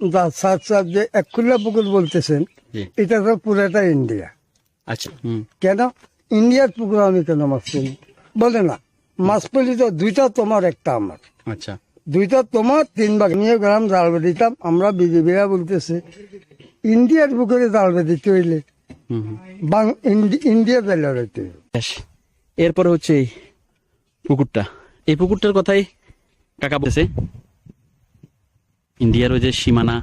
Sir sir যে এককুল্লা পুকুর বলতেছেন এটা তো পুরাটা ইন্ডিয়া আচ্ছা কেন? ইন্ডিয়ার পুকুর আমি কেন মাছ পেলি বলে না মাছ পেলি তো দুইটা তোমার একটা আমার। আচ্ছা। দুইটা তোমার তিন ভাগ। নিয়ে গ্রাম জাল বেঁধিতাম আমরা বিজেপিরা বলতেছে ইন্ডিয়ার পুকুরে জাল বেঁধিতে হইলে বাং ইন্ডি- ইন্ডিয়া জালে হইতে এরপরে হচ্ছে এই পুকুরটা। এই পুকুরটার কথাই কাকা বলছে ইন্ডিয়ার ওই যে সীমানা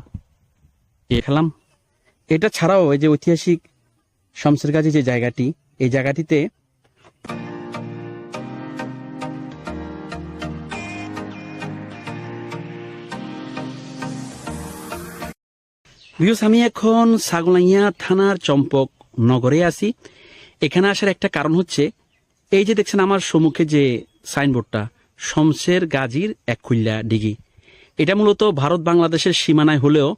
খেলাম। এটা ছাড়াও এই যে ঐতিহাসিক শমসের কাছে যে জায়গাটি, এই জায়গাটিতে আমি এখন সাগুলাইয়া থানার চম্পক নগরে আছি। এখানে আসার একটা কারণ হচ্ছে, এই যে দেখছেন আমার সম্মুখে যে সাইনবোর্ডটা শমশের গাজীর এক খুল্লা ডিগি। এটা মূলত ভারত বাংলাদেশের সীমানায় হলেও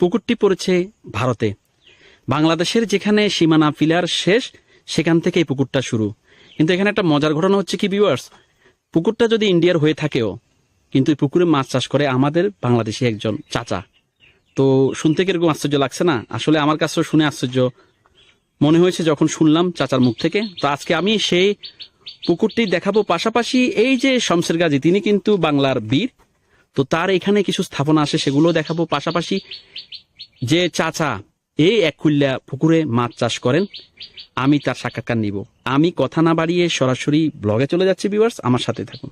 পুকুরটি পড়েছে ভারতে। বাংলাদেশের যেখানে সীমানা পিলার শেষ, সেখান থেকে এই পুকুরটা শুরু। কিন্তু এখানে একটা মজার ঘটনা হচ্ছে কি ভিউয়ার্স পুকুরটা যদি ইন্ডিয়ার হয়ে থাকেও, কিন্তু এই পুকুরে মাছ চাষ করে আমাদের বাংলাদেশি একজন চাচা। তো শুনতে কীরকম আশ্চর্য লাগছে না? আসলে আমার কাছেও শুনে আশ্চর্য মনে হয়েছে যখন শুনলাম চাচার মুখ থেকে। তো আজকে আমি সেই পুকুরটি দেখাবো। পাশাপাশি এই যে শমশের গাজী তিনি কিন্তু বাংলার বীর। তো তার এখানে কিছু স্থাপনা আছে সেগুলো দেখাবো। পাশাপাশি যে চাচা এই এক খুল্লা পুকুরে মাছ চাষ করেন, আমি তার সাক্ষাৎকার নিব। আমি কথা না বাড়িয়ে সরাসরি ব্লগে চলে যাচ্ছি ভিউয়ার্স আমার সাথে থাকুন।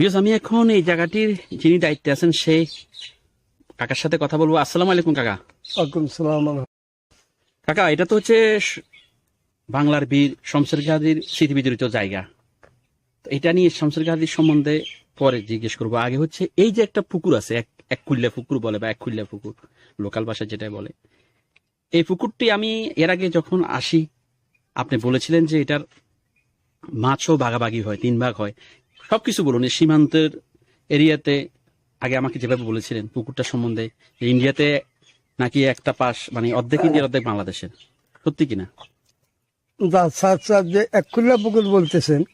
বিকজ আমি এখন এই জায়গাটির যিনি দায়িত্বে আছেন সেই কাকার সাথে কথা বলব। আসসালামু আলাইকুম কাকা। ওয়ালাইকুম সালাম। কাকা এটা তো হচ্ছে বাংলার বীর শমশের গাজীর স্মৃতি বিজড়িত জায়গা এটা নিয়ে শমশের গাজীর সম্বন্ধে পরে জিজ্ঞেস করব। আগে হচ্ছে এই যে একটা পুকুর আছে এক এক খুল্লা পুকুর বলে বা এক খুল্লা পুকুর লোকাল ভাষায় যেটা বলে। এই পুকুরটি আমি এর আগে যখন আসি আপনি বলেছিলেন যে এটার মাছও ভাগাভাগি হয় তিন ভাগ হয়। সবকিছু বলুন এই সীমান্তের এরিয়াতে আগে আমাকে যেভাবে বলেছিলেন পুকুরটা সম্বন্ধে ইন্ডিয়াতে নাকি একটা পাশ মানে অর্ধেক ইন্ডিয়ার অর্ধেক বাংলাদেশের। সত্যি কিনা? স্যার স্যার যে এককুল্লা পুকুর বলতেছেন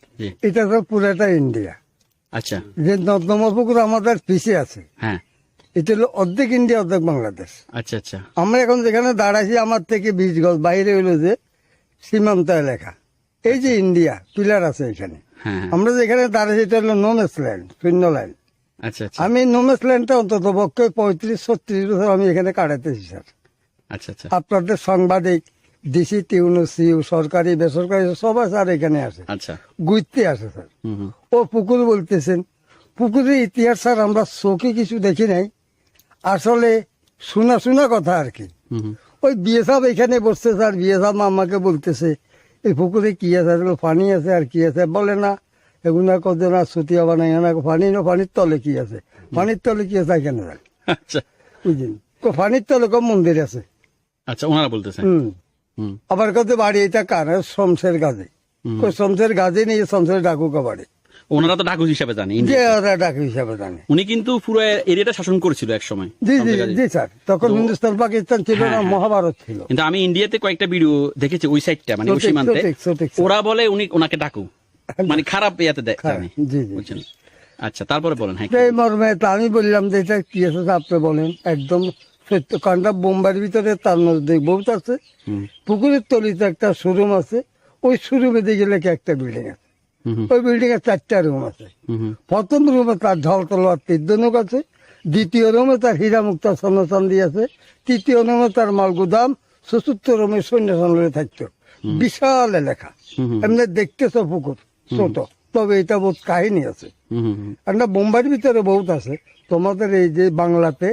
এটা তো পুরাটা ইন্ডিয়া। আচ্ছা। যে নর্দমা পুকুর আমাদের পিছিয়ে আছে হ্যাঁ। এটা হলো অর্ধেক ইন্ডিয়া অর্ধেক বাংলাদেশ। আচ্ছা আচ্ছা। আমরা এখন যেখানে দাঁড়াইছি আমার থেকে বিশ গজ বাইরে হইল যে সীমান্ত এলাকা। এই যে ইন্ডিয়া পিলার আছে এখানে। আমরা যেখানে দাঁড়াইছি এটা হলো নোমেস ল্যান্ড শূন্য লাইন আচ্ছা। আমি নোমেস ল্যান্ডটা অন্তত পক্ষে পঁয়ত্রিশ ছত্রিশ বছর আমি এখানে কাটাতেছি স্যার। আচ্ছা আচ্ছা। আপনাদের সাংবাদিক ডিসি টিউনো সিউ সরকারি বেসরকারি সবাই স্যার এখানে আসে আচ্ছা। ঘুরতে আসে স্যার। ও পুকুর বলতেছেন পুকুরের ইতিহাস স্যার আমরা চোখে কিছু দেখি নাই। আসলে শোনা শোনা কথা আর কি। ওই বিয়ে সাহেব এখানে বসছে স্যার। বিয়ে সাহেব আমাকে বলতেছে এই পুকুরে কি আছে? আসলে পানি আছে আর কি আছে? বলে না। এগুলো কদিন আর ছুটি হবে না? এখানে পানি না পানির তলে কি আছে? পানির তলে কি আছে? এখানে আচ্ছা। বুঝলেন কো পানির তলে কম মন্দির আছে। আচ্ছা ওনারা বলতেছে হম। হুম। আবার কত বাড়ি? এটা কার? শমশের গাজে। শমসের গাজে শমশের নিয়ে শমসের ডাকুকা বাড়ি। ওনারা তো ডাকু হিসাবে জানে যে ওরা ডাকু হিসাবে জানে। উনি কিন্তু পুরো এরিয়াটা শাসন করেছিল এক সময় জি জি জি স্যার। তখন হিন্দুস্তান পাকিস্তান ছিল না হ্যাঁ, হ্যাঁ। মহাভারত ছিল। কিন্তু আমি ইন্ডিয়াতে কয়েকটা ভিডিও দেখেছি ওই সাইডটা মানে ওই সীমান্তে। ওরা বলে উনি ওনাকে ডাকু মানে খারাপ ইয়াতে খারাপ, জি, জি। আচ্ছা তারপরে বলেন হ্যাঁ এই মর্মে তা আমি বললাম যে এটা কি আছে আপনি বলেন। একদম সত্য। কারণটা বোম্বার ভিতরে তার মধ্যে বহুত আছে। পুকুরের তলিতে একটা শোরুম আছে। ওই শোরুমে দিয়ে গেলে একটা বিল্ডিং আছে। ওই বিল্ডিং এর চারটা রুম আছে। প্রথম রুমে তার ঢল তলোয়ার তীর্ধনুক আছে। দ্বিতীয় রুমে তার হীরা মুক্তা স্বর্ণচান্দি আছে। তৃতীয় রুমে তার মাল গুদাম। চতুর্থ রুমে সৈন্য থাকতো। বিশাল এলাকা। এমনি দেখতেছো পুকুর ছোট। তবে এটা বহুত কাহিনী আছে। একটা বোম্বাইয়ের ভিতরে বহুত আছে। তোমাদের এই যে বাংলাতে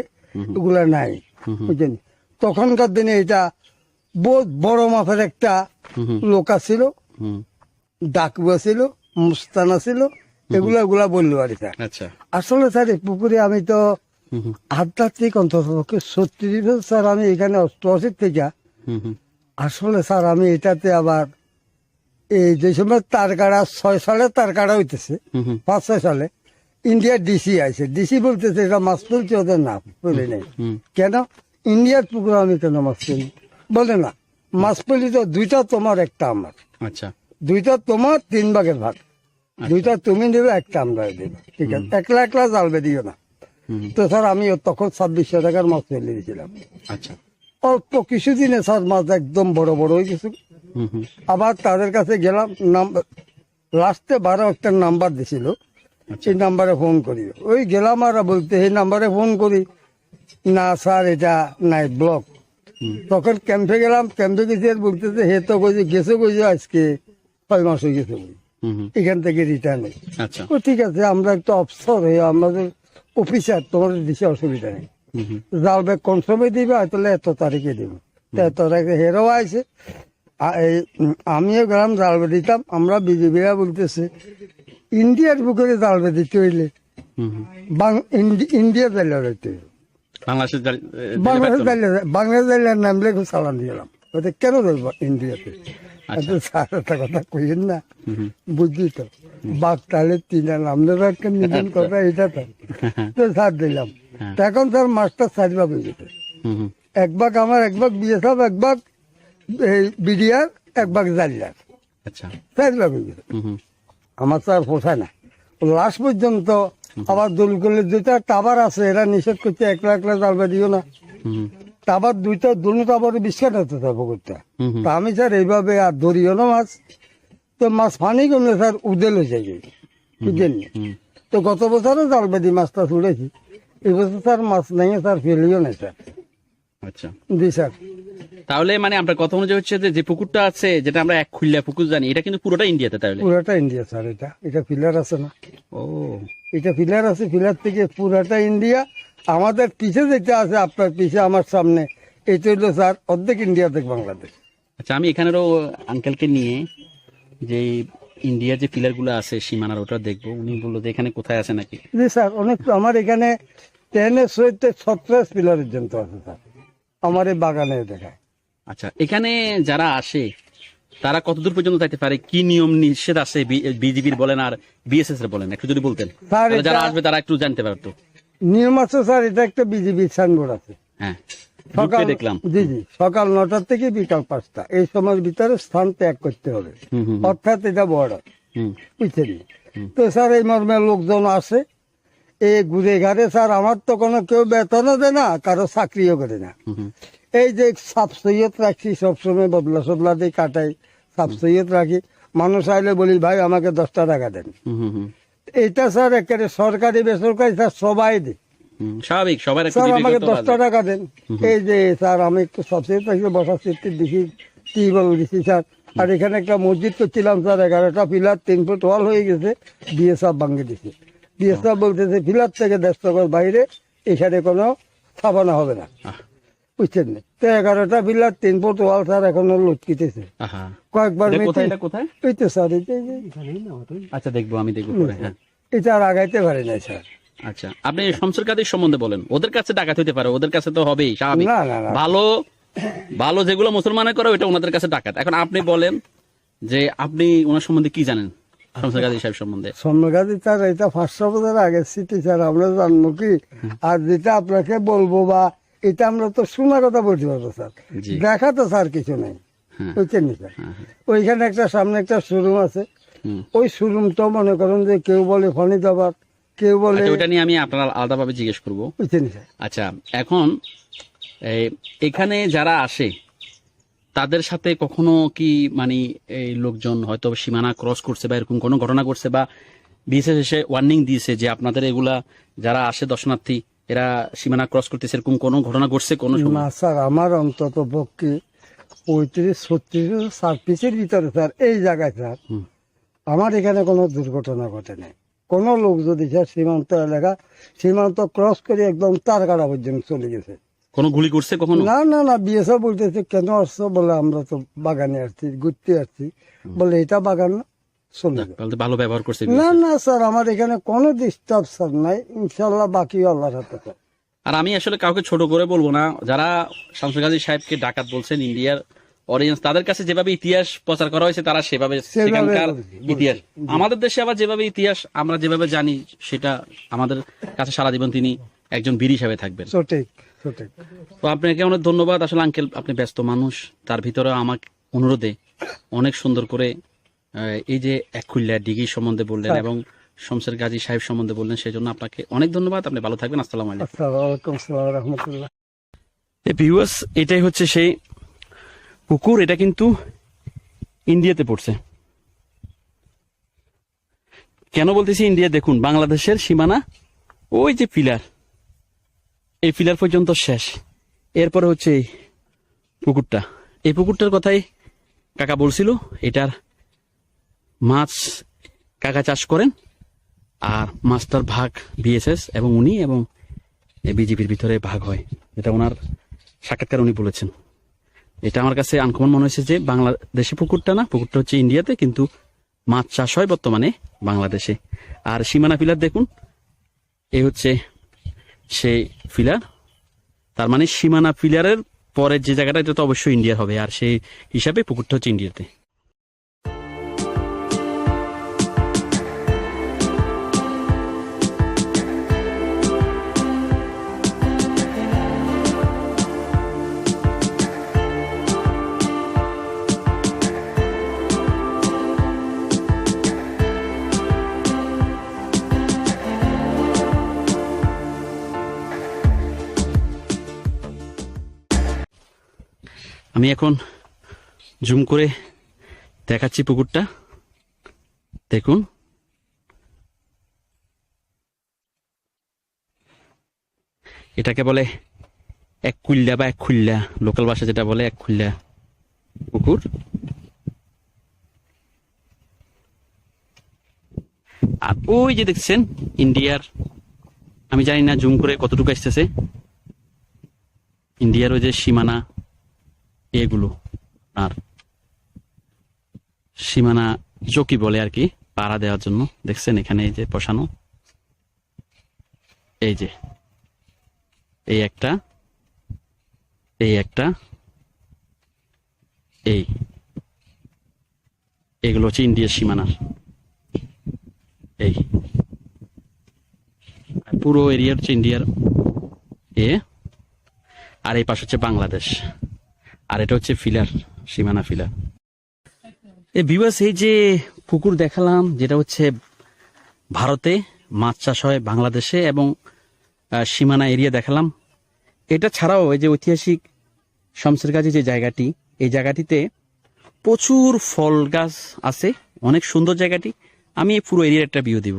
এগুলা নাই। বুঝছেন তখনকার দিনে এটা বহুত বড় মাপের একটা লোকা ছিল ডাকুয়া ছিল মুস্তানা ছিল এগুলা এগুলা বলল আর কি। আচ্ছা। আসলে স্যার এই পুকুরে আমি তো আধ্যাত্মিক অন্ততপক্ষে সত্যি স্যার আমি এখানে অষ্টআশি থেকে। আসলে স্যার আমি এটাতে আবার এই যে সময় তার কাড়া ছয় সালে তার কাড়া হইতেছে পাঁচ ছয় সালে। ইন্ডিয়ার ডিসি আছে ডিসি বলতেছে এটা মাছ তুলছে ওদের নাম বলে নেই। কেন? ইন্ডিয়ার পুকুর আমি কেন মাছ তুলি বলে না মাছ পলি তো দুইটা তোমার একটা আমার। আচ্ছা। দুইটা তোমার তিন ভাগের ভাগ। দুইটা তুমি নেবে একটা আমরা দেবো। ঠিক আছে? একলা একলা জাল বেরিও না। তো স্যার আমি তখন ছাব্বিশশো টাকার মাছ ফেলে দিয়েছিলাম। আচ্ছা। অল্প কিছুদিনে স্যার মাছ একদম বড় বড় হয়ে গেছে। আবার তাদের কাছে গেলাম নাম্বার লাস্টে বারো একটা নাম্বার দিছিল। আচ্ছা। সেই নাম্বারে ফোন করি ওই গেলাম আর বলতে সেই নাম্বারে ফোন করি। না স্যার এটা নাই ব্লক। তখন ক্যাম্পে গেলাম ক্যাম্পে গেছি আর বলতেছে হে তো কইছে গেছে কইছে আজকে? ছয় মাস হয়ে গেছে বলে। এখান থেকে রিটার্ন আচ্ছা। ও ঠিক আছে আমরা একটু অফসর হয়ে আমাদের অফিসার তোমাদের দিছে অসুবিধা নেই। জাল ব্যাগ কোন সময় দিবে তাহলে এত তারিখে দিব। এত তারিখে হেরো আছে আমিও গেলাম জাল বেগ দিতাম। আমরা বিজেপিরা বলতেছে ইন্ডিয়ার বুকে জাল বেগ দিতে হইলে। ইন্ডিয়া জাইলে হইতে হইবে। বাংলাদেশের জাল- এ, বাংলাদেশ জাইলে নামলে চালান দিলাম। কেন ধরবো ইন্ডিয়াতে? স্যার একটা কথা কইেন না। বুঝলি তো বাঘ তাহলে তিনা নামলে তো একটা নিজের কথা এটা তো। তো স্যার দিলাম। হ্যাঁ। এখন স্যার মাস্টার হয়ে গেছে। এক ভাগ আমার এক ভাগ বিএসএফ এক ভাগ বিডিআর এক ভাগ জালিয়ার। আচ্ছা। চার ভাগ হয়ে গেছে। আমার স্যার পোষায় না। লাস্ট পর্যন্ত আবার দোল করলে দুইটা টাবার আছে এরা নিষেধ করছে একলা একলা জালবা দিও না। হুম দুইটা দুটো টাবার বিস্কাট হতে থাকব করতে তা আমি স্যার এইভাবে আর ধরিও না মাছ। তো মাছ পানি কমলে স্যার উদেল হয়ে যায় বুঝলেন তো গত বছরও জাল বেদি মাছটা ছুড়েছি। এবছর স্যার মাছ নাই স্যার ফেলিও না স্যার। আচ্ছা। জি স্যার। তাহলে মানে আপনার কথা অনুযায়ী হচ্ছে যে যে পুকুরটা আছে যেটা আমরা এক খুললা পুকুর জানি এটা কিন্তু পুরোটা ইন্ডিয়াতে তাহলে? পুরাটা ইন্ডিয়া স্যার এটা। এটা পিলার আছে না। ও। এটা পিলার আছে পিলার থেকে পুরাটা ইন্ডিয়া। আমাদের পিছে যেটা আছে আপনার পিছে আমার সামনে এটা হলো স্যার অর্ধেক ইন্ডিয়া অর্ধেক বাংলাদেশ আচ্ছা আমি এখানেরও আঙ্কেলকে নিয়ে যে ইন্ডিয়ার যে পিলারগুলো আছে সীমানার ওটা দেখব। উনি বলল যে এখানে কোথায় আছে নাকি? জি স্যার অনেক আমার এখানে টেনের সহিত ছত্রিশ পিলারের যন্ত্র আছে স্যার। আমার এই বাগানে দেখায়। আচ্ছা এখানে যারা আসে তারা কতদূর পর্যন্ত যাইতে পারে? কি নিয়ম নিষেধ আছে বিজেপির বলেন আর বিএসএস এর বলেন? একটু যদি বলতেন। যারা আসবে তারা একটু জানতে পারতো। নিয়ম স্যার এটা একটা বিজেপির সাইনবোর্ড আছে। হ্যাঁ সকাল দেখলাম। জি জি সকাল নটা থেকে বিকাল পাঁচটা। এই সময়ের ভিতরে স্থান ত্যাগ করতে হবে। অর্থাৎ এটা বর্ডার বুঝছেন? তো স্যার এই মর্মে লোকজন আসে। এই ঘুরে ঘাড়ে স্যার আমার তো কোনো কেউ বেতনও দেয় না কারও চাকরিও করে না। এই যে সাপ সৈয়দ রাখছি সবসময় বদলা সদলা দিয়ে কাটাই সাপ সৈয়দ রাখি। মানুষ আইলে বলি ভাই আমাকে দশটা টাকা দেন। এইটা স্যার একেবারে সরকারি বেসরকারি স্যার সবাই দেয়। স্বাভাবিক সবার স্যার আমাকে দশটা টাকা দেন। এই যে স্যার আমি একটু সবচেয়ে বসার সিটটি দেখি টিউবওয়েল দিচ্ছি স্যার। আর এখানে একটা মসজিদ করছিলাম স্যার এগারোটা পিলার তিন ফুট ওয়াল হয়ে গেছে বিএসএফ ভাঙে দিছে। বিএসএফ বলতেছে পিলার থেকে দেড় টাকার বাইরে এখানে কোনো স্থাপনা হবে না। বুঝছেন না? তো এগারোটা পিলার তিন ফুট ওয়াল স্যার এখনও লটকিতেছে। কয়েকবার কোথায় কোথায়? এই তো স্যার আচ্ছা দেখব আমি দেখব হ্যাঁ। এটা আর আগাইতে পারে না স্যার। আচ্ছা আপনি শামসুর কাদের সম্বন্ধে বলেন। ওদের কাছে ডাকাত হইতে পারে ওদের কাছে তো হবেই স্বাভাবিক। ভালো ভালো যেগুলো মুসলমানের করে ওটা ওনাদের কাছে ডাকাত। এখন আপনি বলেন যে আপনি ওনার সম্বন্ধে কি জানেন শামসুর সাহেব সম্বন্ধে? এটা বছর স্মৃতি স্যার আমরা জানব কি? আর যেটা আপনাকে বলব বা এটা আমরা তো শোনা কথা বলতে পারব স্যার। দেখা তো স্যার কিছু নেই। হ্যাঁ। বুঝছেন স্যার? হ্যাঁ, হ্যাঁ। ওইখানে একটা সামনে একটা শোরুম আছে। ওই শোরুমটাও মনে করেন যে কেউ বলে ফনিদাবাদ কেউ বলে আচ্ছা ওটা নিয়ে আমি আপনার আলাদাভাবে জিজ্ঞেস করব। বুঝছেন স্যার? আচ্ছা এখন এই, এখানে যারা আসে তাদের সাথে কখনো কি মানে এই লোকজন হয়তো সীমানা ক্রস করছে বা এরকম কোনো ঘটনা ঘটছে বা বিশেষ এসে ওয়ার্নিং দিয়েছে যে আপনাদের এগুলা যারা আসে দর্শনার্থী এরা সীমানা ক্রস করতেছে এরকম কোনো ঘটনা ঘটছে কোনো না স্যার আমার অন্তত পক্ষে পঁয়ত্রিশ ছত্রিশ সার্ভিসের ভিতরে স্যার এই জায়গায় স্যার আমার এখানে কোনো দুর্ঘটনা ঘটে নাই। কোনো লোক যদি স্যার সীমান্ত এলাকা সীমান্ত ক্রস করে একদম তারকাড়া পর্যন্ত চলে গেছে। কোনো গুলি করছে কখনো? না না না বিএসএফ বলতেছে কেন আসছো? বলে আমরা তো বাগানে আসছি ঘুরতে আসছি। বলে এটা বাগান না। তাহলে ভালো ব্যবহার করছে না না স্যার আমার এখানে কোনো ডিস্টার্ব স্যার নাই। ইনশাল্লাহ বাকি আল্লাহর হাতে। আর আমি আসলে কাউকে ছোট করে বলব না যারা শামসুল গাজী সাহেবকে ডাকাত বলছেন ইন্ডিয়ার অডিয়েন্স তাদের কাছে যেভাবে ইতিহাস প্রচার করা হয়েছে তারা সেভাবে সেখানকার ইতিহাস। আমাদের দেশে আবার যেভাবে ইতিহাস আমরা যেভাবে জানি সেটা আমাদের কাছে সারা জীবন তিনি একজন বীর হিসাবে থাকবেন। তো আপনাকে অনেক ধন্যবাদ। আসলে আঙ্কেল আপনি ব্যস্ত মানুষ। তার ভিতরে আমাকে অনুরোধে অনেক সুন্দর করে এই যে একখুল্লা ডিগি সম্বন্ধে বললেন হ্যাঁ। এবং শমসের গাজী সাহেব সম্বন্ধে বললেন সেই জন্য আপনাকে অনেক ধন্যবাদ। আপনি ভালো থাকবেন আসসালামু আলাইকুম। আসসালামু আলাইকুম আসসালাম রহমতুল্লাহ। ভিউয়ার্স এটাই হচ্ছে সেই পুকুর এটা কিন্তু ইন্ডিয়াতে পড়ছে। কেন বলতেছি ইন্ডিয়া? দেখুন বাংলাদেশের সীমানা ওই যে পিলার এই পিলার পর্যন্ত শেষ। এরপরে হচ্ছে এই পুকুরটা। এই পুকুরটার কথাই কাকা বলছিল এটার মাছ কাকা চাষ করেন, আর মাছটার ভাগ বিএসএস এবং উনি এবং বিজেপির ভিতরে ভাগ হয়। এটা ওনার সাক্ষাৎকার উনি বলেছেন। এটা আমার কাছে আনকমন মনে হয়েছে যে বাংলাদেশে পুকুরটা না, পুকুরটা হচ্ছে ইন্ডিয়াতে কিন্তু মাছ চাষ হয় বর্তমানে বাংলাদেশে। আর সীমানা ফিলার দেখুন, এ হচ্ছে সেই ফিলার তার মানে সীমানা ফিলারের পরের যে জায়গাটা, এটা তো অবশ্যই ইন্ডিয়ার হবে, আর সেই হিসাবে পুকুরটা হচ্ছে ইন্ডিয়াতে আমি এখন জুম করে দেখাচ্ছি পুকুরটা। দেখুন। এটাকে বলে এক কুল্লা বা এক খুল্লা লোকাল ভাষা যেটা বলে এক খুল্লা পুকুর। আর ওই যে দেখছেন, ইন্ডিয়ার, আমি জানি না জুম করে কতটুকু আসতেছে। ইন্ডিয়ার ওই যে সীমানা এগুলো, আর সীমানা চকি বলে আর কি পাড়া দেওয়ার জন্য। দেখছেন এখানে এই যে বসানো। এই যে, এই একটা এই একটা, এই, এগুলো হচ্ছে ইন্ডিয়ার সীমানার। এই পুরো এরিয়া হচ্ছে ইন্ডিয়ার এ, আর এই পাশে হচ্ছে বাংলাদেশ। আর এটা হচ্ছে ফিলার সীমানা ফিলার এই বিবাস এই যে পুকুর দেখালাম, যেটা হচ্ছে ভারতে মাছ চাষ হয় বাংলাদেশে এবং সীমানা এরিয়া দেখালাম। এটা ছাড়াও এই যে ঐতিহাসিক শমসের কাছে যে জায়গাটি, এই জায়গাটিতে প্রচুর ফল গাছ আছে। অনেক সুন্দর জায়গাটি। আমি এই পুরো এরিয়ার একটা ভিউ দিব।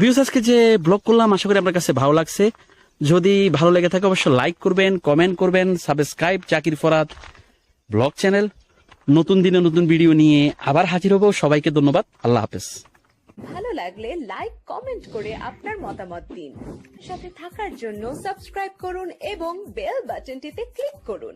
ভিউস আজকে যে ব্লগ করলাম, আশা করি আপনার কাছে ভালো লাগছে। যদি ভালো লেগে থাকে, অবশ্যই লাইক করবেন কমেন্ট করবেন subscribe Zakir Farad blog channel নতুন দিনে নতুন ভিডিও নিয়ে আবার হাজির হব। সবাইকে ধন্যবাদ। আল্লাহ হাফেজ। ভালো লাগলে লাইক কমেন্ট করে আপনার মতামত দিন। সাথে থাকার জন্য সাবস্ক্রাইব করুন এবং বেল বাটনটিতে ক্লিক করুন।